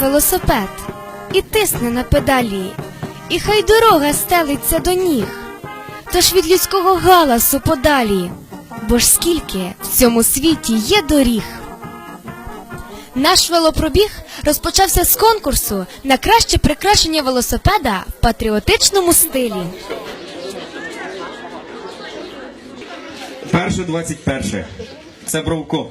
велосипед і тисне на педалі, і хай дорога стелиться до ніг, тож від людського галасу подалі, бо ж скільки в цьому світі є доріг. Наш велопробіг розпочався з конкурсу на краще прикрашення велосипеда в патріотичному стилі. Перше 21. Це Бровко.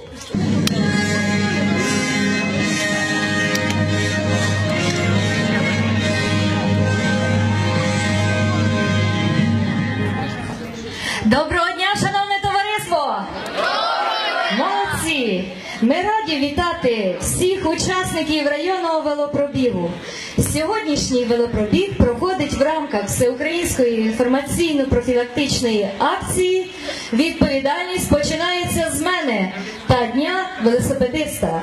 Вітати всіх учасників районного велопробігу. Сьогоднішній велопробіг проходить в рамках всеукраїнської інформаційно-профілактичної акції. Відповідальність починається з мене та дня велосипедиста.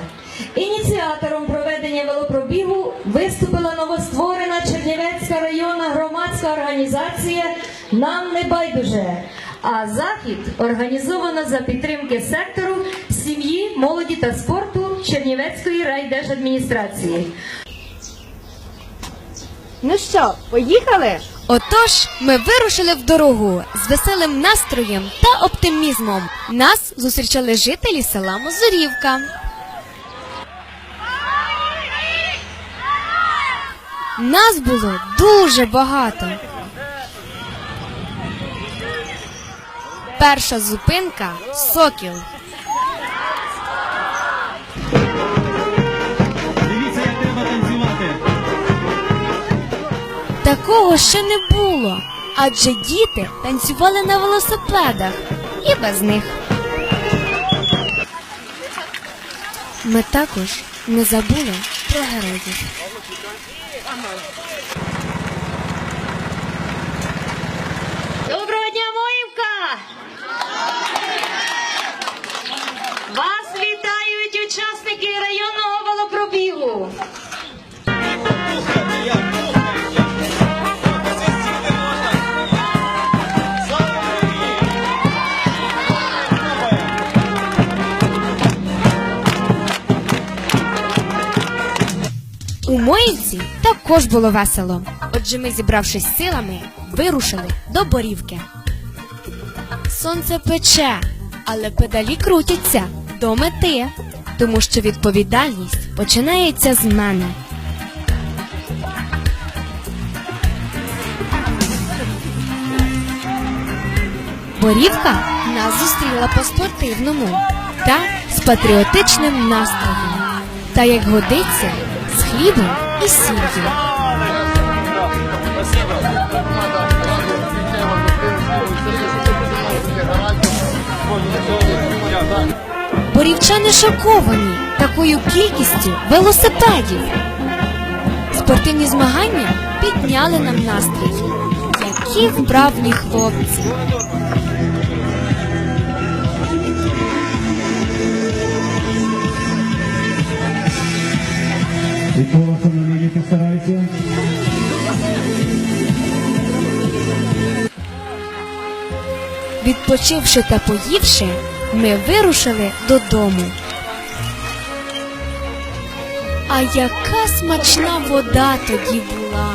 Ініціатором проведення велопробігу виступила новостворена Чернівецька районна громадська організація Нам не байдуже. А захід організовано за підтримки сектору сім'ї, молоді та спорту Чернівецької райдержадміністрації. Ну що, поїхали? Отож, ми вирушили в дорогу з веселим настроєм та оптимізмом. Нас зустрічали жителі села Мозорівка. Нас було дуже багато. Перша зупинка сокіл. Такого ще не було, адже діти танцювали на велосипедах і без них. Ми також не забули про героїв. У Моївці також було весело. Отже, ми, зібравшись силами, вирушили до Борівки. Сонце пече, але педалі крутяться до мети, тому що відповідальність починається з мене. Борівка нас зустріла по-спортивному та з патріотичним настроєм. Та як годиться, з хлібом і сіллю. Борівчани шоковані такою кількістю велосипедів. Спортивні змагання підняли нам настрій. Які вправні хлопці. Микола Шановні, постарайся. Відпочивши та поївши, ми вирушили додому. А яка смачна вода тоді була.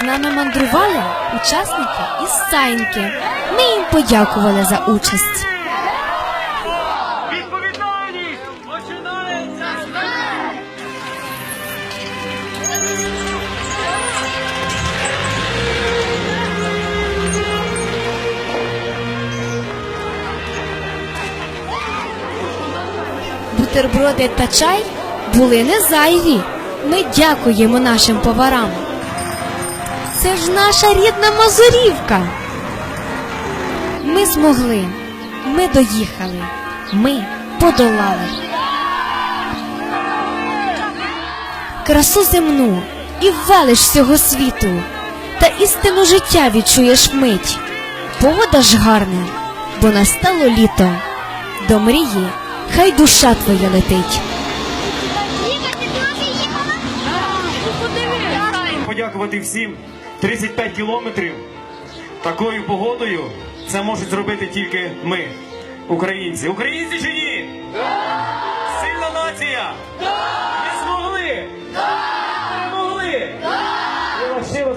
З нами мандрували учасники із Сайнки. Ми їм подякували за участь. Відповідальність починається з мене! бутерброди та чай були не зайві. Ми дякуємо нашим поварам. Це ж наша рідна Мазурівка. Ми змогли, ми доїхали, ми подолали. Красу земну і велич всього світу, та істину життя відчуєш вмить. Погода ж гарна, бо настало літо. До мрії хай душа твоя летить. Подякувати всім, 35 кілометрів такою погодою це можуть зробити тільки ми, українці. Українці чи ні? Сильна нація! Ми змогли! Перемогли!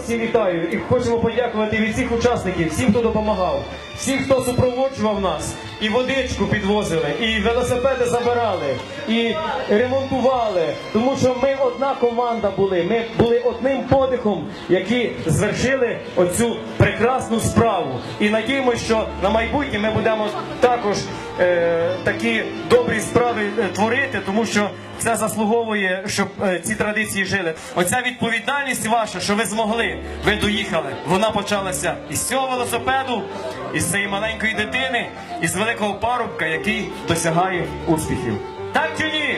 Всіх вітаю і хочемо подякувати від всіх учасників, всім, хто допомагав, всім, хто супроводжував нас, і водичку підвозили, і велосипеди забирали, і ремонтували. Тому що ми одна команда були. Ми були одним подихом, які звершили оцю прекрасну справу. І надіємося, що на майбутнє ми будемо також е, такі добрі справи е, творити, тому що це заслуговує, щоб е, ці традиції жили. Оця відповідальність ваша, що ви змогли, ви доїхали. Вона почалася із цього велосипеду, із цієї маленької дитини, із великого парубка, який досягає успіхів. Так чи ні?